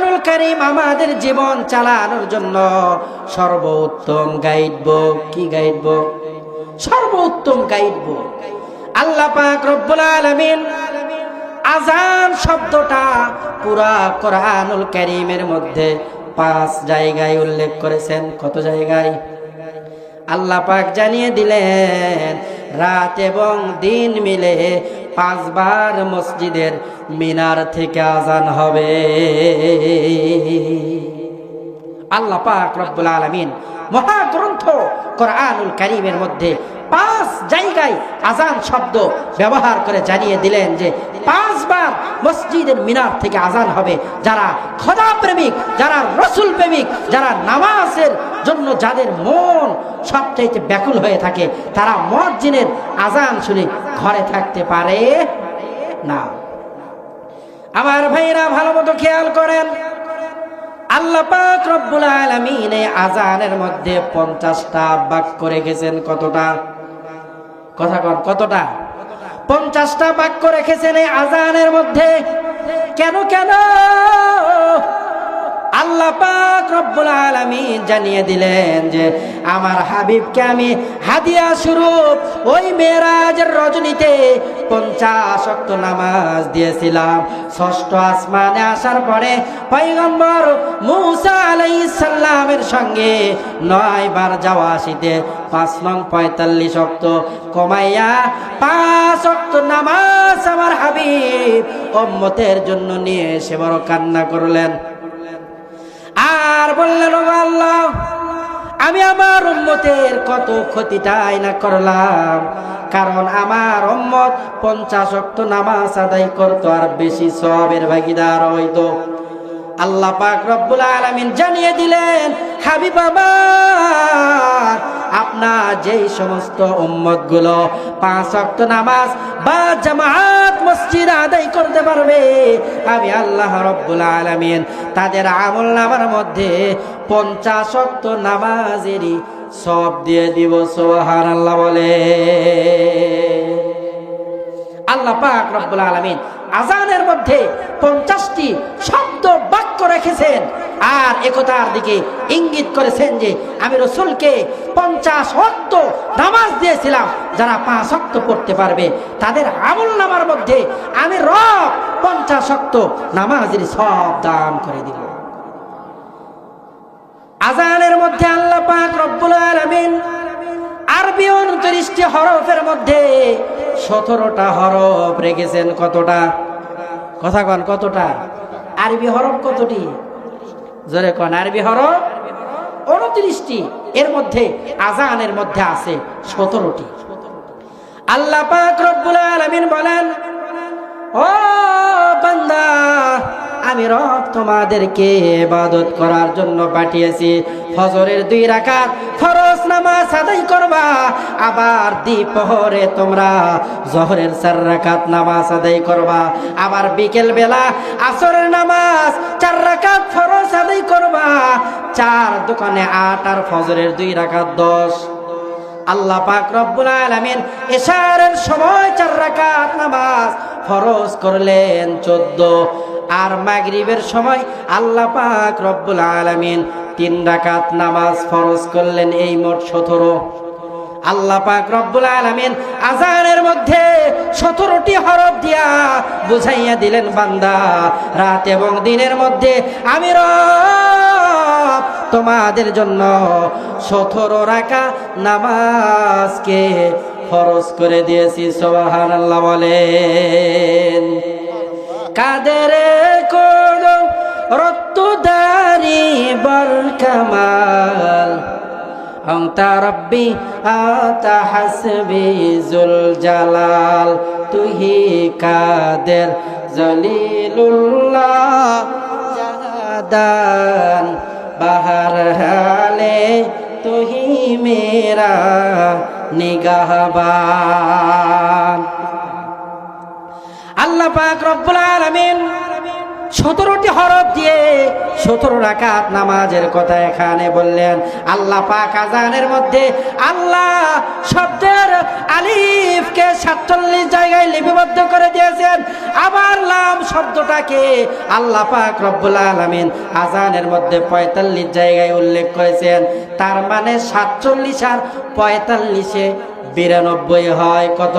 কোরআনুল করিম আমাদের জীবন চালানোর জন্য সর্বোত্তম গাইড বুক কি গাইড বুক সর্বোত্তম গাইড বুক আল্লাহ পাক রব্বুল আলামিন আজান শব্দটা পুরা কোরআনুল করিমের মধ্যে পাঁচ জায়গায় উল্লেখ করেছেন। কত জায়গায়? আল্লাহ পাক জানিয়ে দিলেন, রাত এবং দিন মিলে পাঁচবার মসজিদের মিনার থেকে আজান হবে। আল্লাহ পাক রব্বুল আলামিন মহাগ্রন্থ কোরআনুল কারীমের মধ্যে পাঁচ জায়গায় আজান শব্দ ব্যবহার করে জানিয়ে দিলেন যে পাঁচবার মসজিদের মিনার থেকে আজান হবে। যারা খোদা প্রেমিক, যারা রসুল প্রেমিক, যারা নামাজের জন্য যাদের মন সবচাইতে ব্যাকুল হয়ে থাকে, তারা মসজিদের আজান শুনে ঘরে থাকতে পারে না। আমার ভাইরা ভালো মতো খেয়াল করেন। আল্লাহ পাক রব্বুল আলামিন এই আজানের মধ্যে পঞ্চাশটা বাক্য রেখেছেন কতটা? কথা কন, কতটা? পঞ্চাশটা বাক্য রেখেছেন এই আজানের মধ্যে। কেন কেন? আল্লাহ পাক রব্বুল আলামিন জানিয়ে দিলেন যে, আমার হাবিবকে আমি হাদিয়া স্বরূপ ওই মেরাজের রজনীতে পঞ্চাশ অক্ত নামাজ দিয়েছিলাম। ষষ্ঠ আসমানে আসার পরে পয়গম্বর মুসা আলাইহিস সালামের সঙ্গে নয় বার যাওয়া আসিতে পাঁচ নং পঁয়তাল্লিশ অক্ত কমাইয়া পাঁচ অক্ত নামাজ আমার হাবিব উম্মতের জন্য নিয়ে এসে বড় কান্না করলেন। আর বললেন, "ওগো আল্লাহ, আমি আমার উম্মতের কত ক্ষতিটাই না করলাম? কারণ আমার উম্মত পঞ্চাশ অক্ত নামাজ আদায় করতো আর বেশি সবের ভাগিদার হইতো। আল্লাহ পাক রব্বুল আলামিন জানিয়ে দিলেন, হাবিব আমার, আপনার যেই সমস্ত উম্মতগুলো পাঁচ অক্ত নামাজ বা জামাত মসজিদ আদায় করতে পারবে, আমি আল্লাহ রব্বুল আলামিন তাদের আমল নামার মধ্যে পঞ্চাশ অক্ত নামাজেরই সব দিয়ে দিব সোহান আল্লাহ বলে। আল্লাহ পাক রব্বুল আলামিন আজানের মধ্যে পঞ্চাশটি শব্দ বাক্য রেখেছেন আর একতার দিকে ইঙ্গিত করেছেন যে, আমি রসুলকে পঞ্চাশ অক্ত নামাজ দিয়েছিলাম, যারা পাঁচ অক্ত পড়তে পারবে, তাদের আমল নামার মধ্যে আমি রব পঞ্চাশ অক্ত নামাজের সব দান করে দিলাম। আজানের মধ্যে আল্লাহ উনত্রিশটি হরফের মধ্যে সতেরোটা হরফ রেখেছেন কতটা? কথা কন, কতটা? আরবি হরফ কতটি? জোরে কন, আরবি হরফ উনত্রিশটি। এর মধ্যে আজানের মধ্যে আছে সতেরোটি। আল্লাহ পাক রব্বুল আলামিন বলেন, ও বান্দা আমি রব তোমাদেরকে ইবাদত করার জন্য পাঠিয়েছি। ফজরের দুই রাকাত ফরজ নামাজ আদায় করবা, আবার দ্বিপহরে তোমরা জহরের চার রাকাত নামাজ আদায় করবা, আবার বিকেল বেলা আসরের নামাজ চার রাকাত ফরজ আদায় করবা, চার দোকানে আট আর ফজরের দুই রাকাত দশ। আল্লাহ পাক রব্বুল আলামিন এশারের সময় চার রাকাত নামাজ ফরজ করলেন চোদ্দ। আর মাগরিবের সময় আল্লাহ পাক রব্বুল আলামিন তিন রাকাত নামাজ ফরজ করলেন এই মোট সতেরো। আল্লাহ পাক রব্বুল আলামিন আজানের মধ্যে সতেরোটি হরফ দিয়া বুঝাইয়া দিলেন, বান্দা, রাত এবং দিনের মধ্যে আমি তোমাদের জন্য সতেরো রাখা নামাজকে ফরজ করে দিয়েছি সবাহান আল্লাহ বলেন। কাদের কোন রত্তুদারি বর কামাল? রব্বি, আতা জুল জালাল। তুহি কাদের জলিলুল্লাহ বাহার হালে তুহি মেরা নিগাহবান। আল্লাহ পাক রব্বুল আলামিন সতেরোটি হরফ দিয়ে সতেরো রাকাত নামাজের কথা এখানে বললেন। আল্লাহ পাক আজানের মধ্যে আল্লাহ শব্দের আলিফকে সাতচল্লিশ জায়গায় লিপিবদ্ধ করে দিয়েছেন। আবার লাম শব্দটাকে আল্লাহ পাক রব্বুল আলমিন আজানের মধ্যে পঁয়তাল্লিশ জায়গায় উল্লেখ করেছেন। তার মানে সাতচল্লিশ আর পঁয়তাল্লিশে বিরানব্বই হয় কত?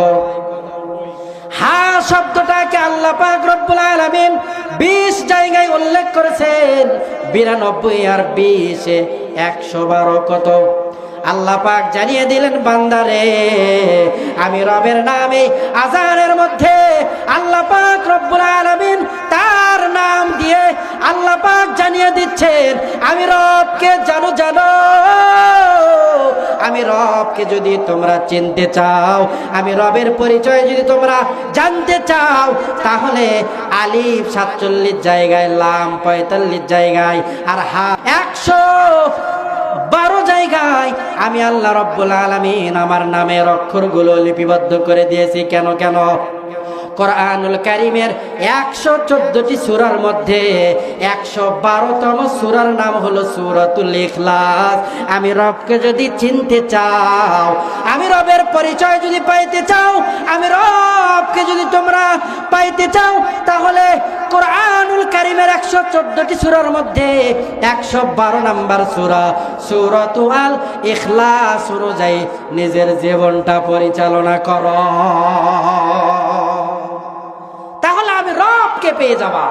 হা শব্দটাকে আল্লাহ পাক আলামিন 20 জায়গায় উল্লেখ করেছেন। 92 আর বিশে একশো বারো কত? আল্লাহ পাক জানিয়ে দিলেন, বান্দারে, আমি রবের নামে আজানের মধ্যে আল্লাহ পাক রব্বুল আলামিন তার নাম দিয়ে আল্লাহ পাক জানিয়ে দিচ্ছেন, আমি রবকে জানো জানো, আমি রবকে যদি তোমরা চিনতে চাও, আমি রবের পরিচয় যদি তোমরা জানতে চাও, তাহলে আলিফ সাতচল্লিশ জায়গায়, লাম পঁয়তাল্লিশ জায়গায়, আর হা একশো বারো জায়গায় আমি আল্লাহ রব্বুল আলমিন আমার নামের অক্ষরগুলো লিপিবদ্ধ করে দিয়েছি। কেন কেন? কোরআনুল কারিমের একশো চোদ্দটি সুরার মধ্যে একশো বারোতম সুরার নাম হলো সুরতুল ইখলাস। আমি রবকে যদি চিনতে চাও, আমি রবের পরিচয় যদি পাইতে চাও, আমি তোমরা পাইতে চাও, তাহলে কোরআনুল কারিমের একশো চোদ্দটি সুরার মধ্যে একশো বারো নাম্বার সুরা সুরতুয়াল ইখলাস অনুযায়ী নিজের জীবনটা পরিচালনা করো। তাহলে আমি রবকে পেয়ে যাবা।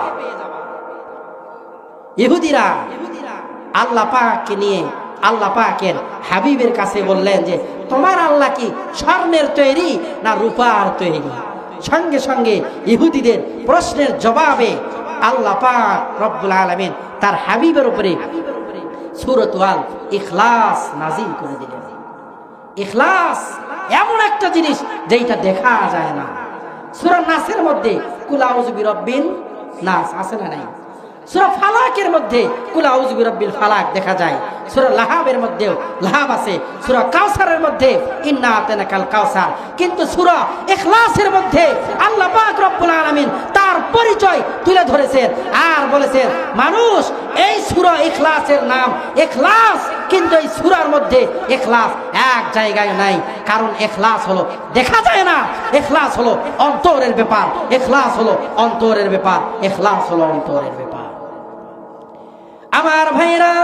ইহুদিরা আল্লাহ পাককে নিয়ে, আল্লাহ পাকের হাবিবের কাছে বললেন যে, তোমার আল্লাহ কি স্বর্ণের তৈরি না রূপার তৈরি? সঙ্গে সঙ্গে ইহুদিদের প্রশ্নের জবাবে আল্লাহ পাক রব্বুল আলমিন তার হাবিবের উপরে সুরত ওয়াল ইখলাস নাজিল করে দিলেন। ইখলাস এমন একটা জিনিস যেটা দেখা যায় না। সুরা নাসের মধ্যে কুলাউজ বিরব্বিন নাস আছে না নাই? সুরা ফালাকের মধ্যে কুলাউজ বিরব্বিল ফালাক দেখা যায়। সুরা লাহাবের মধ্যেও লাহাব আছে। সুরা কাউসারের মধ্যে ইন্না আতেনা কাল কাউসার। কিন্তু সুরা ইখলাসের মধ্যে আল্লাহ পাক রব্বুল আলামিন তার পরিচয় তুলে ধরেছেন আর বলেছেন, মানুষ, এই সুরা ইখলাসের নাম ইখলাস, কিন্তু এই সুরার মধ্যে এখলাস এক জায়গায় নাই। কারণ এখলাস হলো, দেখা যায় না এখলাস হলো অন্তরের ব্যাপার। এখলাস হলো অন্তরের ব্যাপার। এখলাস হলো অন্তরের ব্যাপার। ভাইরা,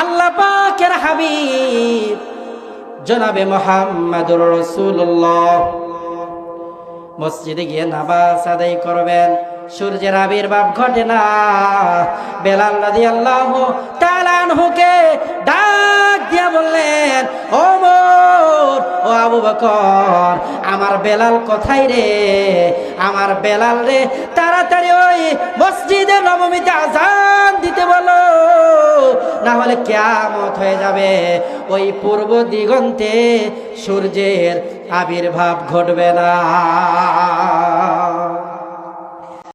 আল্লাহ পাকের হাবিব জনাবে মোহাম্মদুর রসুল্লাহ মসজিদে গিয়ে নামাজ আদায় করবেন। সূর্যের আবির্ভাব ঘটে না। বেলাল রাদি আল্লাহ তালানহুকে ডাক দিয়া বললেন, ও আবু বকর, আমার বেলাল কোথায় রে? আমার বেলাল রে, তাড়াতাড়ি ওই মসজিদে নবমীতে আজান দিতে বলো। না হলে কেয়ামত হয়ে যাবে। ওই পূর্ব দিগন্তে সূর্যের আবির্ভাব ঘটবে না।